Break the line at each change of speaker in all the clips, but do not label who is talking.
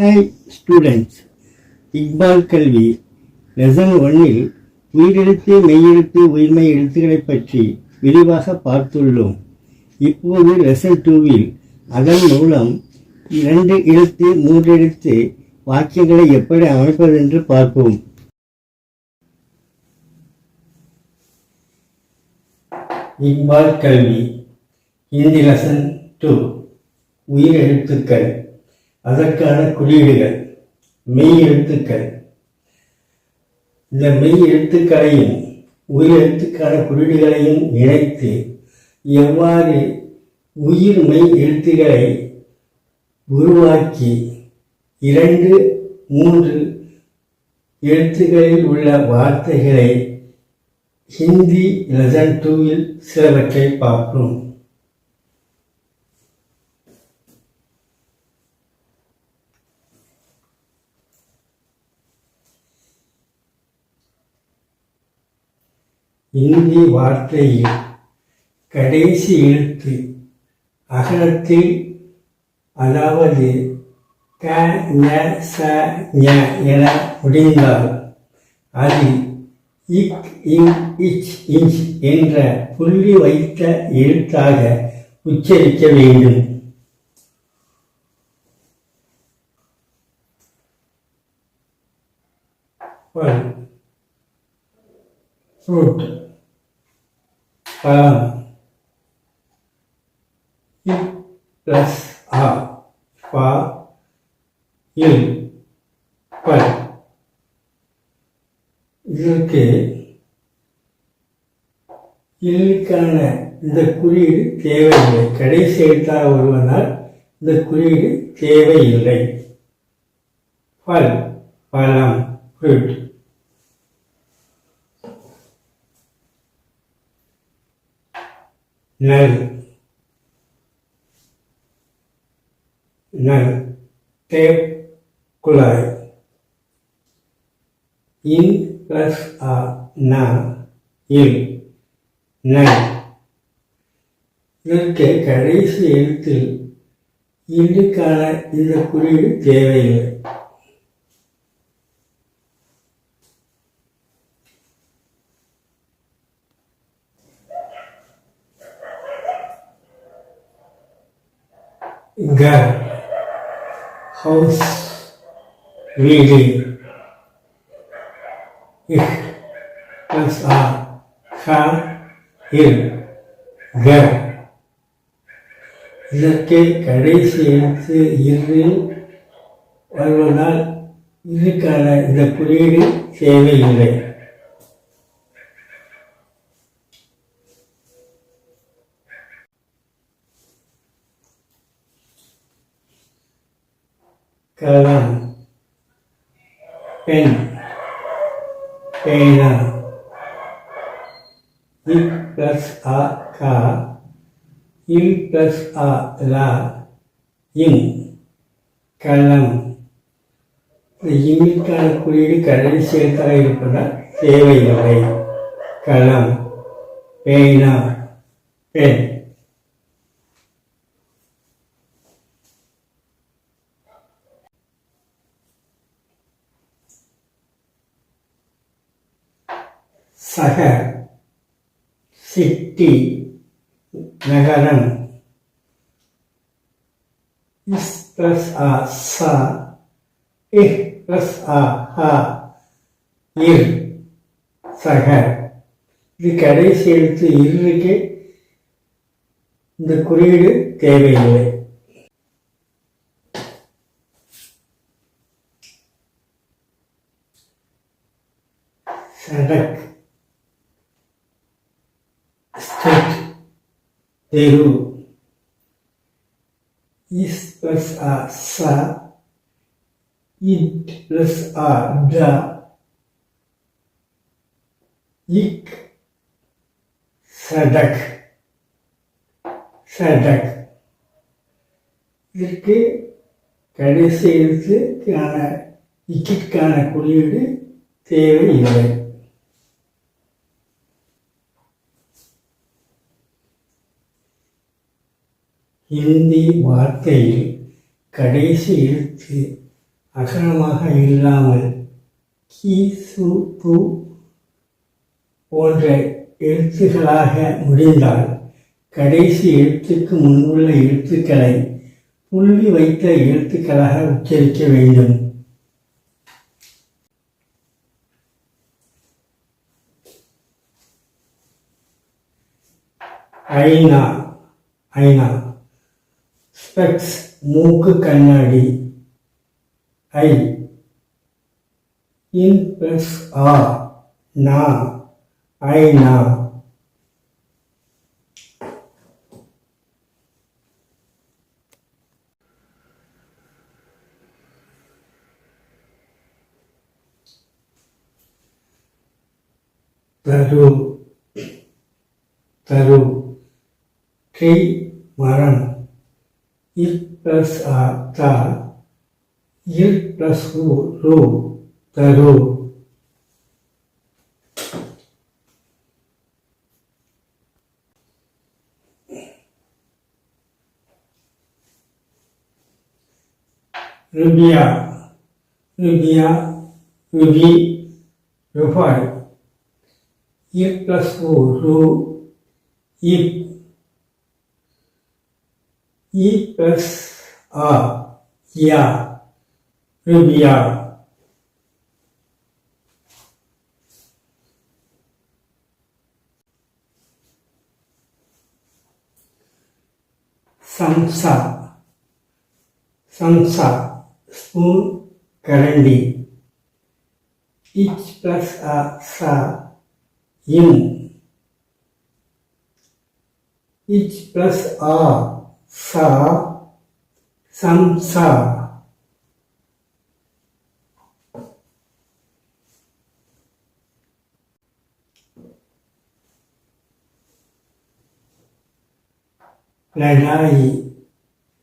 Hi students Iqbal கல்வி lesson ஒன்னில் உயிரெழுத்து மெய்யெழுத்து உயிர்மை எழுத்துக்களை பற்றி விரிவாக பார்த்துள்ளோம். இப்போது லெசன் டூவில் அதன் மூலம் இரண்டு எழுத்து மூன்று எழுத்து வாக்கியங்களை எப்படி அமைப்பதென்று பார்ப்போம். இக்பால் கல்வி ஹிந்தி லெசன் டூ உயிரெழுத்துக்கள். அதற்கான குறியீடுகள். மெய் எழுத்துக்கள். இந்த மெய் எழுத்துக்களையும் உயிர் எழுத்துக்கான குறியீடுகளையும் இணைத்து எவ்வாறு உயிர் மெய் எழுத்துக்களை உருவாக்கி இரண்டு மூன்று எழுத்துக்களில் உள்ள வார்த்தைகளை ஹிந்தி லெசன் டூவில் சிலவற்றை பார்ப்போம். இந்தி வார்த்தையில் கடைசி எழுத்து அகரத்தில் அதாவது க ந ச ஞ என முடிந்தால் அது இக் இங் இச் இஞ்ச் என்ற புள்ளி வைத்த எழுத்தாக உச்சரிக்க வேண்டும் ஃப்ரூட் Fruit. பழம் இல் பிளஸ் ஆ பா இல் பல் இதற்கு இல்லுக்கான இந்த குறியீடு தேவையில்லை கடைசி எழுத்தாக வருவதால் இந்த குறியீடு தேவையில்லை பல் பழம் ஃப்ரூட் நல் நல் டேப் குழாய். இன் பிளஸ் ஆ. ந. இல். நல் இதற்கு கடைசி எழுத்தில். இல்லுக்கான இந்த குறியீடு தேவையில்லை. க. ஹவுஸ் வீடு இஃப் பிளஸ் ஆ. ஹ. இல். க. இதற்கு கடைசி எழுத்து இரு. வருவதால் இதுக்கான இந்த குறியீடு தேவையில்லை. கலம் பெண் பேனா இ பிளஸ் ஆ கா இல் பிளஸ் ஆ லா இம் கலம். இந்த இம்மிற்கான குறியீடு கடைசி எழுத்தாக இருப்பதால் தேவையில்லை. கலம் பேனா பெண் சக சிட்டி நகரம் இஸ் பிளஸ் ஆ சா இஹ் பிளஸ் ஆ ஹா இர் சக இது கடைசி எழுத்து இருக்கு இந்த குறியீடு தேவையில்லை. Sadak. Peru. Is plus A sa, int plus A da, ik sadak, sadak. இதற்கு கடைசி எழுத்து காண இக்கிற்கான குறியீடு தேவை இல்லை இந்தி வார்த்தையில் கடைசி எழுத்து அகரமாக இல்லாமல் கி சு து போன்ற எழுத்துக்களாக முடிந்தால் கடைசி எழுத்துக்கு முன்னுள்ள எழுத்துக்களை புள்ளி வைத்த எழுத்துக்களாக உச்சரிக்க வேண்டும். ஐநா ஐநா ஸ்பெக்ஸ் மூக்கு கண்ணாடி. ஐ. இன் பிளஸ் ஆ நா. ஐநா தரு. தரு. கை மரம். இல் பிளஸ் ஆ தா இல் பிளஸ் உ ரு தரு ருபியா ருபியா ருபி ரூபாய் இல் பிளஸ் உ ரு இப் இ பிளஸ் ஆ யா ருபியா சம்சா சம்சா ஸ்பூன் கரண்டி இச் பிளஸ் அ சா இம் இச் பிளஸ் ஆ சா சம்சா லடாயி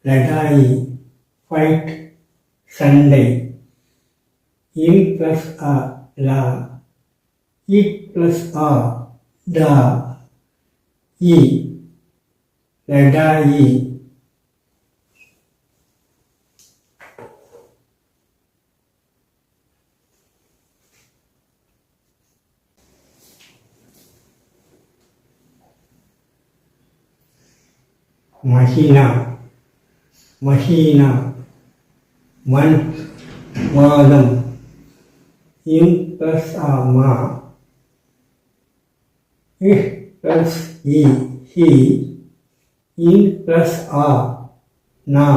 லடாயி ஃபைட் சண்டை இல் பிளஸ் ஆ லா இட் பிளஸ் ஆ டா இ லடாயி மஹினா மஹீனா மண் மாதம் இம் ப்ளஸ் ஆ மா இஹ் ப்ளஸ் இ ஹி இன் ப்ளஸ் ஆ நா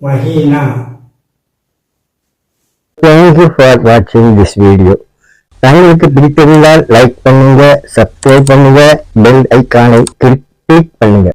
மஹீனா
Thank you for watching this video. தங்களுக்கு பிடித்திருந்தால் லைக் பண்ணுங்க சப்ஸ்கிரைப் பண்ணுங்க பெல் ஐக்கானை கிளிக் பண்ணுங்க